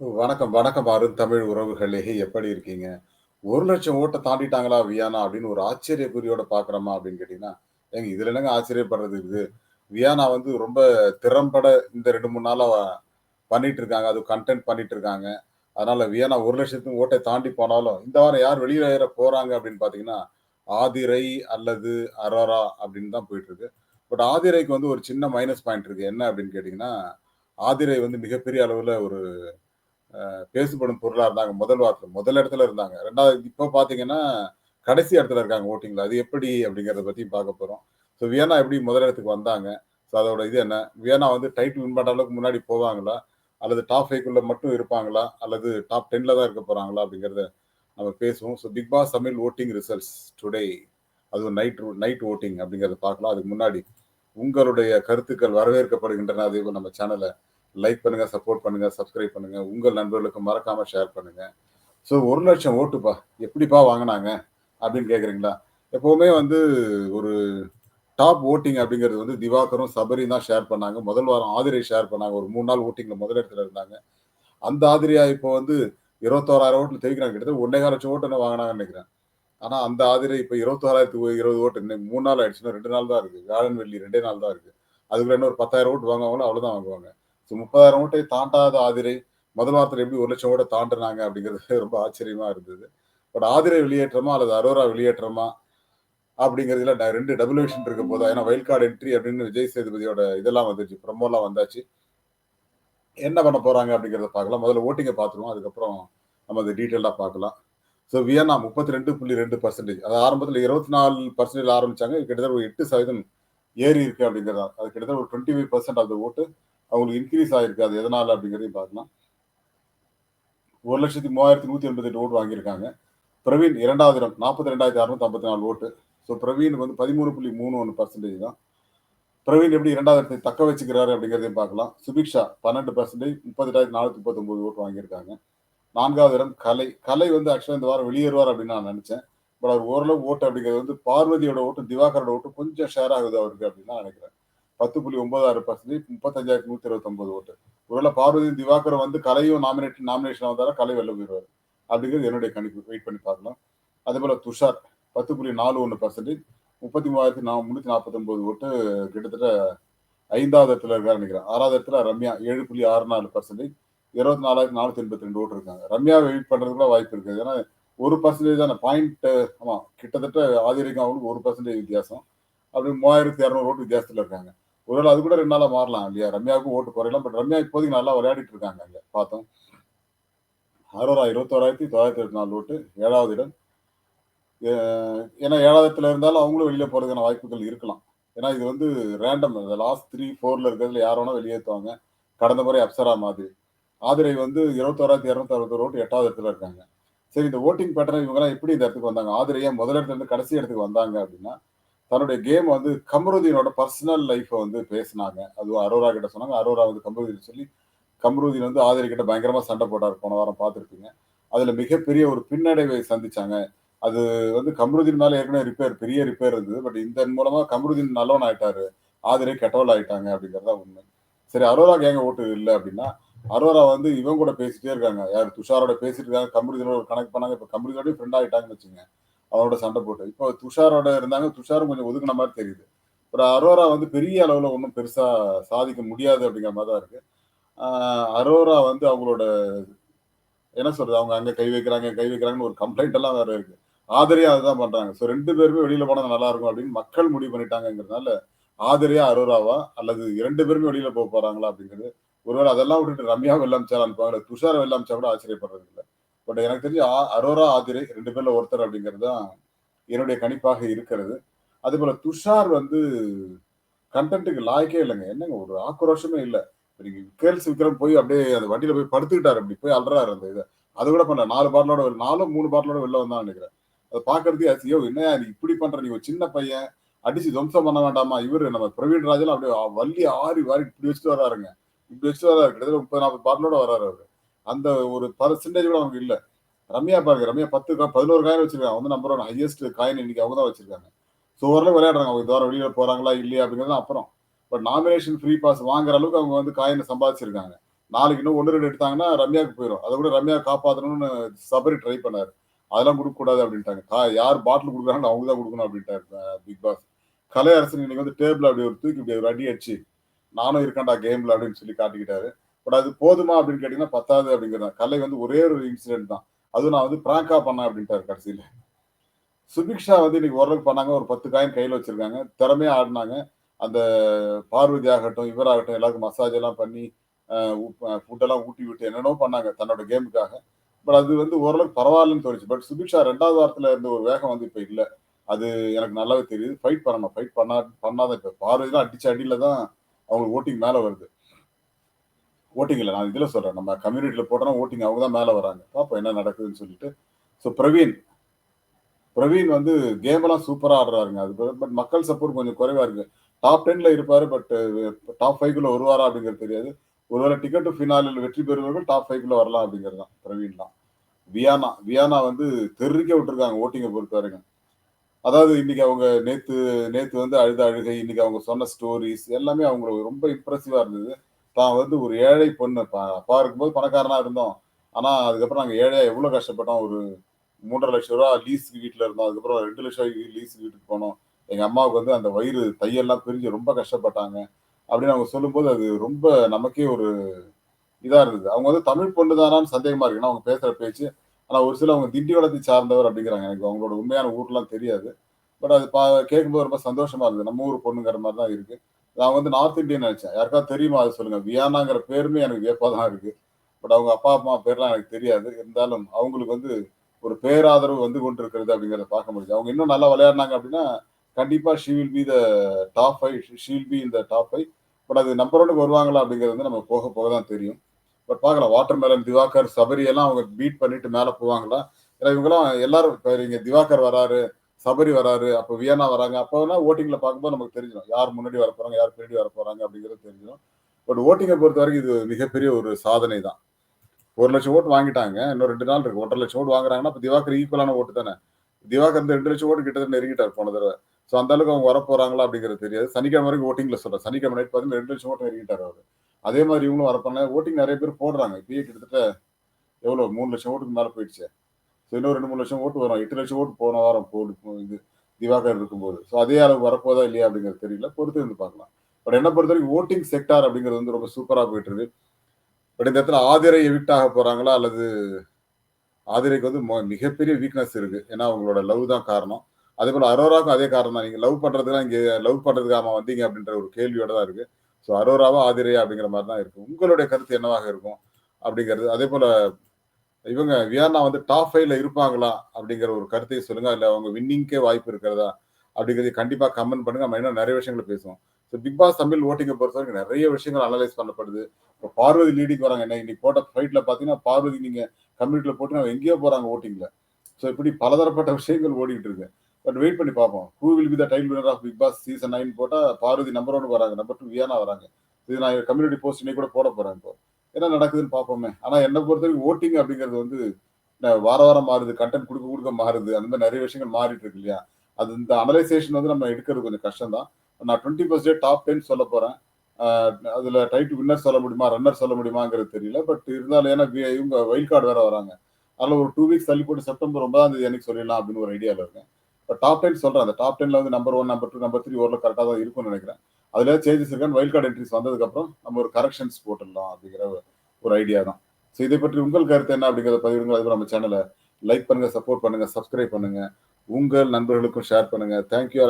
வணக்கம், வணக்கம் அருந்தமிழ் உறவுகளே! எப்படி இருக்கீங்க? ஒரு லட்சம் ஓட்டை தாண்டிட்டாங்களா வியானா அப்படின்னு ஒரு ஆச்சரியக்குறியோட பாக்குறோமா அப்படின்னு கேட்டீங்கன்னா, ஏங்க இதுல என்னங்க ஆச்சரியப்படுறது இருக்குது? வியானா வந்து ரொம்ப திறம்பட இந்த 2, 3 நாளா பண்ணிட்டு இருக்காங்க. அது கன்டென்ட் பண்ணிட்டு இருக்காங்க. அதனால வியானா 1,00,000 ஓட்டை தாண்டி போனாலும், இந்த வாரம் யார் வெளியேற போறாங்க அப்படின்னு பார்த்தீங்கன்னா, ஆதிரை அல்லது அரோரா அப்படின்னு தான் போயிட்டு இருக்கு. பட் ஆதிரைக்கு வந்து ஒரு சின்ன மைனஸ் பாயிண்ட் இருக்கு. என்ன அப்படின்னு கேட்டீங்கன்னா, ஆதிரை வந்து மிகப்பெரிய அளவுல ஒரு பேசப்படும் பொருளா இருந்தாங்க முதல் வாரத்துல. முதல் இடத்துல இருந்தாங்க. ரெண்டாவது இப்போ பார்த்தீங்கன்னா, கடைசி இடத்துல இருக்காங்க ஓட்டிங்கில் அது எப்படி அப்படிங்கிறத பத்தியும் பார்க்க போறோம். ஸோ வியனா எப்படி முதல் இடத்துக்கு வந்தாங்க? ஸோ அதோட இது என்ன? வியனா வந்து டைட்டில் வின் பண்ற அளவுக்கு முன்னாடி போவாங்களா? அல்லது டாப் 5க்குள்ள மட்டும் இருப்பாங்களா? அல்லது டாப் 10ல தான் இருக்க போறாங்களா? அப்படிங்கிறத நம்ம பேசுவோம். So Bigg Boss Tamil voting results today. அதுவும் நைட் நைட் ஓட்டிங் அப்படிங்கிறத பார்க்கலாம். அதுக்கு முன்னாடி உங்களுடைய கருத்துக்கள் வரவேற்கப்படுகின்றன. அதே நம்ம சேனலை லைக் பண்ணுங்க, சப்போர்ட் பண்ணுங்க, சப்ஸ்கிரைப் பண்ணுங்க. உங்கள் நண்பர்களுக்கு மறக்காம ஷேர் பண்ணுங்க. ஸோ ஒரு லட்சம் ஓட்டுப்பா. எப்படிப்பா வாங்கினாங்க அப்படின்னு கேட்குறீங்களா? எப்போவுமே வந்து ஒரு டாப் ஓட்டிங் அப்படிங்கிறது வந்து திவாகரும், சபரியும் தான் ஷேர் பண்ணாங்க. முதல் வாரம் ஆதிரை ஷேர் பண்ணாங்க. ஒரு மூணு நாள் ஓட்டிங்கில் முதல் இடத்துல இருந்தாங்க. அந்த ஆதிரியா இப்போ வந்து இருபத்தோராயிரம் ஓட்டில் தெரிவிக்கிறாங்க. கிட்டத்தட்ட 1,25,000 ஓட்டு என்ன வாங்கினாங்கன்னு நினைக்கிறேன். ஆனால் அந்த ஆதிரை இப்போ இருபத்தோராயிரத்து இருபது ஓட்டு இன்னும் மூணு நாள் ஆயிடுச்சுன்னா ரெண்டு நாள் தான் இருக்குது வியாழன், வெள்ளி ரெண்டே நாள் தான் இருக்குது அதுக்குள்ள இன்னும் ஒரு 10,000 ஓட்டு வாங்குவாங்களோ அவ்வளோதான் வாங்குவாங்க. ஸோ 30,000 ஓட்டை தாண்டாத ஆதிரை முதல் வாரத்துல எப்படி 1,00,000 ஓட்ட தாண்டுனாங்க அப்படிங்கிறது ரொம்ப ஆச்சரியமா இருந்தது. பட் ஆதிரை வெளியேற்றமா அல்லது அரோரா வெளியேற்றமா அப்படிங்கிறதுல ரெண்டு டபுள் விஷன் இருக்க போதா? ஏன்னா வைல்ட் கார்டு என்ட்ரி அப்படின்னு விஜய் சேதுபதியோட இதெல்லாம் வந்துச்சு. ப்ரொமோலாம் வந்தாச்சு. என்ன பண்ண போறாங்க அப்படிங்கிறத பார்க்கலாம். முதல்ல ஓட்டிங்கை பார்த்துருவோம். அதுக்கப்புறம் நம்ம அதை டீட்டெயிலா பார்க்கலாம். ஸோ வியன்னா 32.2% அதாவது ஆரம்பத்துல 24% ஆரம்பிச்சாங்க. கிட்டத்தட்ட ஒரு எட்டு சதவீதம் ஏறி இருக்கு அப்படிங்கிறது. அது கிட்டத்தட்ட ஒரு டுவெண்ட்டி ஃபைவ் பர்சன்ட் ஆஃப் ஓட்டு அவங்களுக்கு இன்க்ரீஸ் ஆகிருக்கு அது எதனால் அப்படிங்கிறதையும் பார்க்கலாம். ஒரு லட்சத்தி மூவாயிரத்தி நூற்றி எண்பத்தி எட்டு ஓட்டு வாங்கியிருக்காங்க. பிரவீன் இரண்டாவது இடம் நாற்பத்தி ரெண்டாயிரத்தி அறுநூத்தி ஐம்பத்தி நாலு ஓட்டு ஸோ பிரவீன் வந்து பதிமூணு புள்ளி மூணு ஒன்று பர்சன்டேஜ் தான். பிரவீன் எப்படி இரண்டாவது இடத்தை தக்க வச்சுக்கிறாரு அப்படிங்கிறதையும் பார்க்கலாம். சுபிக்ஷா பன்னெண்டு பர்சன்டேஜ் முப்பத்தெட்டாயிரத்தி நானூற்றி முப்பத்தொம்போது ஓட்டு வாங்கியிருக்காங்க. நான்காவது இடம் கலை. கலை வந்து ஆக்சுவலாக இந்த வாரம் வெளியேறுவார் அப்படின்னு நான் நினச்சேன். பட் அவர் ஓரளவு ஓட்டு அப்படிங்கிறது வந்து பார்வதியோட ஓட்டு திவாகரோட ஓட்டு கொஞ்சம் ஷேர் ஆகுது அவருக்கு அப்படின்னு நினைக்கிறேன். பத்து புள்ளி ஒன்பதாயிரம் பர்சன்டேஜ் முப்பத்தஞ்சாயிரத்தி நூத்தி இருபத்தொன்பது ஓட்டு. ஒருவேளை பார்வதி திவாகர் வந்து கலையும் நாமினேட் நாமினேஷன் வந்தாலும் கலை வெளில போயிடுவார். அப்படிங்கிறது என்னுடைய கணிப்பு. வெயிட் பண்ணி பார்க்கலாம். அதே போல துஷார் பத்து புள்ளி நாலு ஒன்று பர்சன்டேஜ் முப்பத்தி மூவாயிரத்தி நா முந்நூற்றி நாற்பத்தொம்போது ஓட்டு கிட்டத்தட்ட ஐந்தாவது இடத்துல இருக்காரு நினைக்கிறேன். ஆறாவது இடத்துல ரம்யா ஏழு புள்ளி ஆறு நாலு பர்சன்டேஜ் இருபத்தி நாலாயிரத்தி நானூற்றி எண்பத்தி ரெண்டு ஓட்டு இருக்காங்க. ரம்யா வெயிட் பண்ணுறது வாய்ப்பு இருக்குது ஏன்னா ஒரு பர்சன்டேஜ் தானே பாயிண்ட் ஆமாம் கிட்டத்தட்ட ஆதிரைக்கும் அவங்களுக்கு ஒரு பர்சன்டேஜ் வித்தியாசம். அப்படி 3,200 ஓட்டு வித்தியாசத்தில் இருக்காங்க. ஒருவேளை அது கூட ரெண்டு நாளாக மாறலாம் இல்லையா? ரம்யாவுக்கும் ஓட்டு குறையலாம். பட் ரம்யா இப்போதைக்கு நல்லா விளையாடிட்டு இருக்காங்க அங்கே பார்த்தோம். அரோரா 21,924 ஓட்டு ஏழாவது இடம். ஏன்னா ஏழாவது இடத்துல இருந்தாலும் அவங்களும் வெளியே போகிறதுக்கான வாய்ப்புகள் இருக்கலாம். ஏன்னா இது வந்து ரேண்டம் லாஸ்ட் 3, 4ல இருக்கிறதுல யார் வேணா வெளியேற்றுவாங்க. கடந்த முறை அப்சரா மாதிரி. ஆதிரை வந்து 21,261 ஓட்டு எட்டாவது இடத்துல இருக்காங்க. சரி இந்த ஓட்டிங் பேட்டர்ன் இவங்கெல்லாம் எப்படி இந்த இடத்துக்கு வந்தாங்க? ஆதிரையா முதல் இடத்துல இருந்து கடைசி இடத்துக்கு வந்தாங்க அப்படின்னா, தன்னுடைய கேம் வந்து கம்ருதீனோட பர்சனல் லைஃப்பை வந்து பேசினாங்க. அதுவும் அரோரா கிட்ட சொன்னாங்க. அரோரா வந்து கம்ருதீன் சொல்லி கம்ருதீன் வந்து ஆதிரை கிட்ட பயங்கரமா சண்டை போட்டார் போன வாரம் பார்த்துருப்பீங்க அதுல மிகப்பெரிய ஒரு பின்னடைவை சந்திச்சாங்க. அது வந்து கம்ருதீன் மேல ஏற்கனவே ரிப்பேர் பெரிய ரிப்பேர் இருந்தது. பட் இதன் மூலமா கம்ருதீன் நல்லவன் ஆயிட்டாரு. ஆதிரை கெட்டவள் ஆயிட்டாங்க அப்படிங்கிறது தான் உண்மை. சரி அரோரா ஏங்க ஓட்டு இல்லை அப்படின்னா, அரோரா வந்து இவன் கூட பேசிட்டே இருக்காங்க. யார் துஷாரோட பேசிட்டு இருக்காங்க. கமருதீனோட கனெக்ட் பண்ணாங்க. இப்ப கமருதீனோடய ஃப்ரெண்ட் ஆகிட்டாங்கன்னு வச்சுங்க. அவனோட சண்டை போட்டு. இப்போ துஷாரோட இருந்தாங்க. துஷாரும் கொஞ்சம் ஒதுக்குன மாதிரி தெரியுது. ஒரு அரோரா வந்து பெரிய அளவில் ஒன்றும் பெருசா சாதிக்க முடியாது அப்படிங்கிற மாதிரி தான் இருக்கு. அரோரா வந்து அவங்களோட என்ன சொல்றது? அவங்க அங்கே கை வைக்கிறாங்க, கை வைக்கிறாங்கன்னு ஒரு கம்ப்ளைண்ட் எல்லாம் வேற இருக்கு. ஆதிரையும் அதுதான் பண்றாங்க. ஸோ ரெண்டு பேருமே வெளியில போனா நல்லா இருக்கும் அப்படின்னு மக்கள் முடிவு பண்ணிட்டாங்கிறதுனால ஆதிரையா, அரோராவா அல்லது இரண்டு பேருமே வெளியில போக போறாங்களா அப்படிங்கிறது. ஒருவேளை அதெல்லாம் விட்டுட்டு ரம்யா வெளில அனுப்புவாங்க. துஷார வெள்ளாமிச்சா கூட ஆச்சரியப்படுறது இல்லை பட் எனக்கு தெரிஞ்சு ஆ அரோரா, ஆதிரை ரெண்டு பேர்ல ஒருத்தர் அப்படிங்கிறது தான் என்னுடைய கணிப்பாக இருக்கிறது. அதேபோல துஷார் வந்து கண்டென்ட்டுக்கு லாய்க்கே இல்லைங்க என்னங்க ஒரு ஆக்ரோஷமே இல்லை நீங்க கேர்ள்ஸ் விக்ரம் போய் அப்படியே அந்த வண்டியில போய் படுத்துக்கிட்டாரு அப்படி. போய் அல்றாரு அந்த இதை அது கூட பண்ணல. நாலு பாட்டிலோட 4 3 பாட்டிலோட வெளில வந்தான்னு நினைக்கிறேன். அதை பாக்குறதுக்கு யோவ் என்ன நீ இப்படி பண்ற? நீ ஒரு சின்ன பையன். அடிச்சு துவம்சம் பண்ண வேண்டாமா? இவரு நம்ம பிரவீன் ராஜெல்லாம் அப்படியே வள்ளி ஆறி வாரி இப்படி வச்சுட்டு வர்றாருங்க. இப்படி வச்சுட்டு வர்றாரு. கிட்டத்தட்ட 30, 40 பாட்டிலோட வர்றாரு அவரு. அந்த ஒரு பர்சன்டேஜ் கூட அவங்க இல்லை ரம்யா பாருங்க. ரம்யா 10 11 காயின் வச்சிருக்காங்க. வந்து நம்பர் ஒன் ஹையஸ்ட் காயின் இன்னைக்கு அவங்க தான் வச்சிருக்காங்க. ஸோ ஓரளவு விளையாடுறாங்க. அவங்க இந்த வெளியில போறாங்களா இல்லையா அப்படிங்கிறது அப்புறம். பட் நாமினேஷன் ஃப்ரீ பாஸ் வாங்குற அளவுக்கு அவங்க வந்து காயினை சம்பாதிச்சிருக்காங்க. நாளைக்கு இன்னும் 1, 2 எடுத்தாங்கன்னா ரம்யாவுக்கு போயிடும் அதை கூட ரம்யா காப்பாற்றணும்னு சபரி ட்ரை பண்ணாரு. அதெல்லாம் கொடுக்கக்கூடாது அப்படின்ட்டாங்க கா யார் பாட்டில் கொடுக்குறாங்கன்னு அவங்க தான் கொடுக்கணும் அப்படின்ட்டாரு பிக் பாஸ். கலையரசன் இன்னைக்கு வந்து டேபிள் அப்படி ஒரு தூக்கி இப்படி ஒரு அடி அடிச்சு, நானும் இருக்கேன்டா கேம்ல அப்படின்னு சொல்லி காட்டிக்கிட்டாரு. பட் அது போதுமா அப்படின்னு கேட்டீங்கன்னா பத்தாது அப்டிங்கிறது கலை வந்து ஒரே ஒரு இன்சிடென்ட் தான். அதுவும் நான் வந்து பிராங்கா பண்ணேன் அப்படின்ட்டாரு கடைசியில சுபிக்ஷா வந்து இன்னைக்கு ஓரளவுக்கு பண்ணாங்க. ஒரு 10 காயின் கையில வச்சிருக்காங்க. திறமையா ஆடினாங்க அந்த பார்வதி ஆகட்டும், இவராகட்டும் எல்லாருக்கும் மசாஜ் எல்லாம் பண்ணி, ஃபுட்டெல்லாம் ஊட்டி விட்டு என்னென்னோ பண்ணாங்க தன்னோட கேமுக்காக. பட் அது வந்து ஓரளவுக்கு பரவாயில்லன்னு தோணுச்சு. பட் சுபிக்ஷா ரெண்டாவது வாரத்துல இருந்த ஒரு வேகம் வந்து இப்ப இல்லை அது எனக்கு நல்லாவே தெரியுது. ஃபைட் பண்ணணும். ஃபைட் பண்ணா பண்ணாதான் இப்ப பார்வதிலாம் அடிச்ச அடியில தான் அவங்களுக்கு ஓட்டிங் மேலே வருது. ஓட்டிங் இல்லை நான் இதில் சொல்கிறேன் நம்ம கம்யூனிட்டியில் போட்டோம்னா ஓட்டிங் அவங்க தான் மேலே வராங்க. பார்ப்போம் என்ன நடக்குதுன்னு சொல்லிட்டு. ஸோ பிரவீன். பிரவீன் வந்து கேமெல்லாம் சூப்பராக ஆடுறாருங்க. அது பட் மக்கள் சப்போர்ட் கொஞ்சம் குறைவா இருக்குது டாப் டென்ல இருப்பார் பட் டாப் 5க்குள்ள வருவாரா அப்படிங்கிறது தெரியாது. ஒருவேளை டிக்கெட் ஃபினாலில் வெற்றி பெறுவர்கள் டாப் 5க்குள்ள வரலாம் அப்படிங்கிறது தான் பிரவீன்லாம். வியானா வியானா வந்து தெருக்கே விட்டுருக்காங்க ஓட்டிங்கை பொறுத்தவரைக்கும். அதாவது இன்னைக்கு அவங்க நேத்து நேத்து வந்து அழுத அழுகை, இன்னைக்கு அவங்க சொன்ன ஸ்டோரிஸ் எல்லாமே அவங்களுக்கு ரொம்ப இம்ப்ரெசிவா இருந்தது. தான் வந்து ஒரு ஏழை பொண்ணு. அப்பா இருக்கும்போது பணக்காரனா இருந்தோம். ஆனா அதுக்கப்புறம் நாங்க ஏழையா எவ்வளவு கஷ்டப்பட்டோம். ஒரு மூன்றரை லட்சம் ரூபா லீஸுக்கு வீட்டுல இருந்தோம். அதுக்கப்புறம் ரெண்டு லட்சம் லீஸுக்கு வீட்டுக்கு போனோம். எங்க அம்மாவுக்கு வந்து அந்த வயிறு தையெல்லாம் பிரிஞ்சு ரொம்ப கஷ்டப்பட்டாங்க. அப்படின்னு அவங்க சொல்லும்போது அது ரொம்ப நமக்கே ஒரு இதா இருந்தது. அவங்க வந்து தமிழ் பொண்ணு தானான்னு சந்தேகமா இருக்குன்னா அவங்க பேசுற பேச்சு. ஆனா ஒரு சிலவங்க திண்டிவனத்தை சார்ந்தவர் அப்படிங்கிறாங்க எனக்கு அவங்களோட உண்மையான ஊர்லாம் தெரியாது. பட் அது பா கேட்கும்போது ரொம்ப சந்தோஷமா இருந்தது. நம்ம ஊர் பொண்ணுங்கிற மாதிரி தான் இருக்கு. நான் வந்து நார்த் இந்தியன் நினைச்சேன் யாருக்காவது தெரியுமா அது சொல்லுங்க. வியானாங்கிற பேருமே எனக்கு வியப்பா தான் இருக்கு. பட் அவங்க அப்பா, அம்மா பேர்லாம் எனக்கு தெரியாது. இருந்தாலும் அவங்களுக்கு வந்து ஒரு பேராதரவு வந்து கொண்டு இருக்கிறது அப்படிங்கிறத பார்க்க முடியுது. அவங்க இன்னும் நல்லா விளையாடினாங்க அப்படின்னா கண்டிப்பா she will be the top five she will be இந்த த டாப் ஃபைவ் பட் அது நம்பர் 1க்கு வருவாங்களா அப்படிங்கிறது வந்து நம்ம போக போக தான் தெரியும். பட் பார்க்கலாம். வாட்டர்மெலன், திவாகர், சபரி எல்லாம் அவங்க பீட் பண்ணிட்டு மேலே போவாங்களா? ஏன்னா இவங்கெல்லாம் எல்லாரும் இப்போ இங்கே திவாகர் வராரு, சபரி வராரு, அப்போ வியானா வராங்க. அப்போலாம் ஓட்டிங்கில் பார்க்கும்போது நமக்கு தெரிஞ்சிடும் யார் முன்னாடி வரப்போறாங்க, யார் பின்னாடி வரப்போறாங்க அப்படிங்கிறது தெரிஞ்சிடும் பட் ஓட்டிங்கை பொறுத்த வரைக்கும் இது மிகப்பெரிய ஒரு சாதனை தான். ஒரு லட்சம் ஓட்டு வாங்கிட்டாங்க. இன்னும் ரெண்டு நாள் இருக்கு. 1,50,000 ஓட்டு வாங்குறாங்கன்னா, அப்ப திவாகர் ஈக்குவலான ஓட்டு தானே. திவாகர் வந்து 2,00,000 ஓட்டு கிட்டத்தட்ட நெருங்கிட்டார் போன தடவை ஸோ அந்த அளவுக்கு அவங்க வரப்போறாங்களா அப்படிங்கிறது தெரியாது. சனிக்கிழமை வரைக்கும் ஓட்டிங்ல சொல்றேன். சனிக்கிழமை நைட் பார்த்தீங்கன்னா 2,00,000 ஓட்டு நெருங்கிட்டார் அவரு. அதே மாதிரி இவங்களும் வரப்பாங்க ஓட்டிங் நிறைய பேர் போடுறாங்க. இப்பயே கிட்டத்தட்ட எவ்வளோ மூணு லட்சம் ஓட்டுக்கு மேலே போயிடுச்சு ஸோ இன்னும் 2, 3,00,000 ஓட்டு வரும். எட்டு லட்சம் ஓட்டு போன வாரம் போடு இது திவாகர் இருக்கும்போது. ஸோ அதே அளவுக்கு வரப்போதா இல்லையா அப்படிங்கிறது தெரியல. பொறுத்து இருந்து பார்க்கலாம். பட் என்ன பொறுத்தவரைக்கும் ஓட்டிங் செக்டார் அப்படிங்கிறது வந்து ரொம்ப சூப்பராக போயிட்டு இருக்கு. பட் இந்த இடத்துல ஆதிரை எவிக்ட் ஆக போறாங்களா? அல்லது ஆதிரைக்கு வந்து மொ மிகப்பெரிய வீக்னஸ் இருக்கு. ஏன்னா அவங்களோட லவ் தான் காரணம். அதே போல் அரோராவுக்கும் அதே காரணம் தான். நீங்க லவ் பண்றதுலாம் இங்க லவ் பண்ணுறதுக்காக வந்தீங்க அப்படின்ற ஒரு கேள்வியோட தான் இருக்கு. ஸோ அரோராவா, ஆதிரையா அப்படிங்கிற மாதிரி தான் இருக்கும் உங்களுடைய கருத்து என்னவாக இருக்கும்? அப்படிங்கிறது அதே போல இவங்க வியானா வந்து டாப் ஃபைவ்ல இருப்பாங்களா? அப்படிங்கிற ஒரு கருத்தையை சொல்லுங்க. இல்லை அவங்க வின்னிங்க்கே வாய்ப்பு இருக்கிறதா? அப்படிங்கிறத கண்டிப்பாக கமெண்ட் பண்ணுங்க. நம்ம இன்னும் நெறைய விஷயங்கள பேசுவோம். ஸோ பிக் பாஸ் தமிழ் ஓட்டிக்கை பொறுத்த வரைக்கும் நிறைய விஷயங்கள் அனலைஸ் பண்ணப்படுது. இப்போ பார்வதி லீடிங் வராங்க. என்ன இன்னைக்கு போட்ட ஃபைட்ல பார்த்தீங்கன்னா, பார்வதி நீங்க போட்டு அவங்க எங்கேயோ போறாங்க ஓட்டிங்கில் ஸோ இப்படி பலதரப்பட்ட விஷயங்கள் ஓடிக்கிட்டு இருக்கு. பட் வெயிட் பண்ணி பார்ப்போம். Who will be the title winner of Bigg Boss season nine போட்டால் பார்வதி நம்பர் ஒன் வராங்க. நம்பர் டூ வியானா வராங்க. இது நான் கம்யூனிட்டி போஸ்ட் இன்னைக்கு கூட போட போறேன் இப்போ. என்ன நடக்குதுன்னு பார்ப்போமே. ஆனால் என்னை பொறுத்த பொறுத்தவரைக்கும் ஓட்டிங் அப்படிங்கிறது வந்து வார வாரம் மாறுது. கண்டென்ட் கொடுக்க கொடுக்க மாறுது. அந்த மாதிரி நிறைய விஷயங்கள் மாறிட்டு இருக்கு இல்லையா? அது இந்த அனலைசேஷன் வந்து நம்ம எடுக்கிறது கொஞ்சம் கஷ்டம் தான். நான் 20% டாப் 10 சொல்லப் போறேன். அதில் டைட் வின்னர் சொல்ல முடியுமா? ரன்னர் சொல்ல முடியுமாங்கிறது தெரியல. பட் இருந்தாலும் ஏன்னா இவங்க வைல்ட் கார்டு வேற வராங்க. அதில் ஒரு டூ வீக்ஸ் தள்ளி போட்டு செப்டம்பர் ஒன்பதாம் தேதி அன்னைக்கு சொல்லிடலாம் அப்படின்னு ஒரு ஐடியாவில் இருக்கேன். இப்போ டாப் டென் சொல்கிறேன் அந்த டாப் 10ல வந்து number one number two number 3 ஓரளவுக்கு கரெக்டாக தான் இருக்கும்னு நினைக்கிறேன் அதுல சேஞ்சஸ் இருக்கான்னு வைல்ட் கார்டு என்ட்ரிஸ் வந்ததுக்கப்புறம் நம்ம ஒரு கரெக்ஷன்ஸ் போட்டுடலாம் அப்படிங்கிற ஒரு ஐடியா தான். ஸோ இதை பற்றி உங்கள் கருத்து என்ன அப்படிங்கிறத பதிவிடுங்க. அதுபோல நம்ம சேனலை லைக் பண்ணுங்க, சப்போர்ட் பண்ணுங்க, சப்ஸ்கிரைப் பண்ணுங்க. உங்கள் நண்பர்களுக்கும் ஷேர் பண்ணுங்க. Thank you